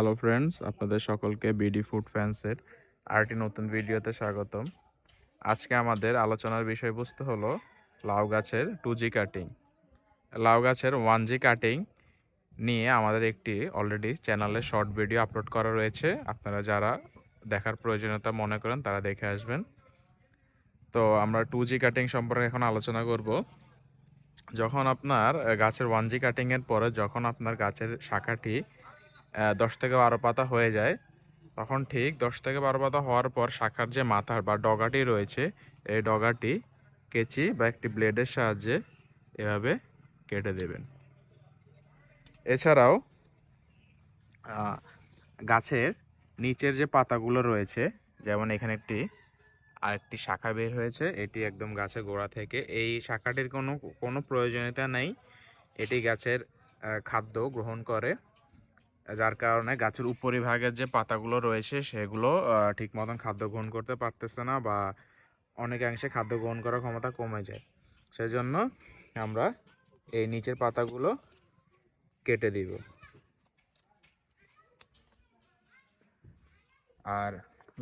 Hello friends আপনাদের সকলকে BD food ফ্যান্সের আরেকটি নতুন ভিডিওতে স্বাগতম। আজকে আমাদের আলোচনার বিষয়বস্তু হলো লাউ গাছের টু জি কাটিং লাউ গাছের ওয়ান জি কাটিং নিয়ে আমাদের একটি অলরেডি চ্যানেলে শর্ট ভিডিও আপলোড করা রয়েছে। আপনারা যারা দেখার প্রয়োজনীয়তা মনে করেন, তারা দেখে আসবেন। তো আমরা টু জি কাটিং সম্পর্কে এখন আলোচনা করব। যখন আপনার গাছের ওয়ান জি কাটিংয়ের পরে যখন আপনার গাছের শাখাটি দশ থেকে বারো পাতা হয়ে যায়। তখন ঠিক দশ থেকে বারো পাতা হওয়ার পর শাখার যে মাথার বা ডগাটি রয়েছে, এই ডগাটি কেচি বা একটি ব্লেডের সাহায্যে এভাবে কেটে দেবেন। এছাড়াও গাছের নিচের যে পাতাগুলো রয়েছে, যেমন এখানে একটি, আরেকটি শাখা বের হয়েছে, এটি একদম গাছের গোড়া থেকে। এই শাখাটির কোনো কোনো প্রয়োজনীয়তা নেই। এটি গাছের খাদ্য গ্রহণ করে। যার কারণে গাছের উপরিভাগের যে পাতাগুলো রয়েছে, সেগুলো ঠিক মতন খাদ্য গ্রহণ করতে পারতেছে না বা অনেকাংশে খাদ্য গ্রহণ করার ক্ষমতা কমে যায়। সেজন্য আমরা এই নিচের পাতাগুলো কেটে দিব। আর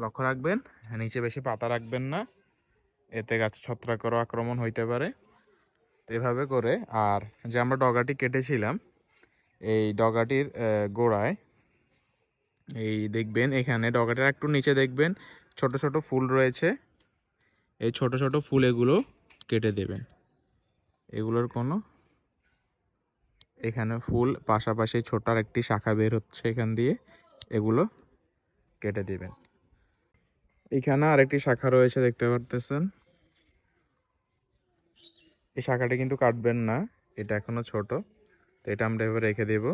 লক্ষ্য রাখবেন, নিচে বেশি পাতা রাখবেন না, এতে গাছ ছত্রাকেরও আক্রমণ হইতে পারে। এভাবে করে, আর যে আমরা ডগাটি কেটেছিলাম এই ডগাটির গোড়ায়। এই দেখবেন এখানে ডগাটার একটু নিচে দেখবেন, ছোট ছোট ফুল রয়েছে। এই ছোট ছোট ফুল এগুলো কেটে দেবেন। এগুলোর কোনো এখানে ফুল পাশাপাশি ছোট আর একটি শাখা বের হচ্ছে এখান দিয়ে, এগুলো কেটে দেবেন। এখানে আরেকটি শাখা রয়েছে, দেখতে পারতেছেন? এই শাখাটি কিন্তু কাটবেন না, এটা এখনও ছোট। এটা আমরা এবার রেখে দেব।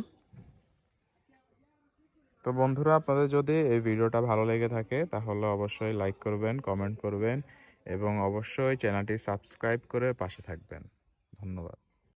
তো বন্ধুরা, আপনাদের যদি এই ভিডিওটা ভালো লেগে থাকে, তাহলে অবশ্যই লাইক করবেন কমেন্ট করবেন এবং অবশ্যই চ্যানেলটি সাবস্ক্রাইব করে পাশে থাকবেন। ধন্যবাদ।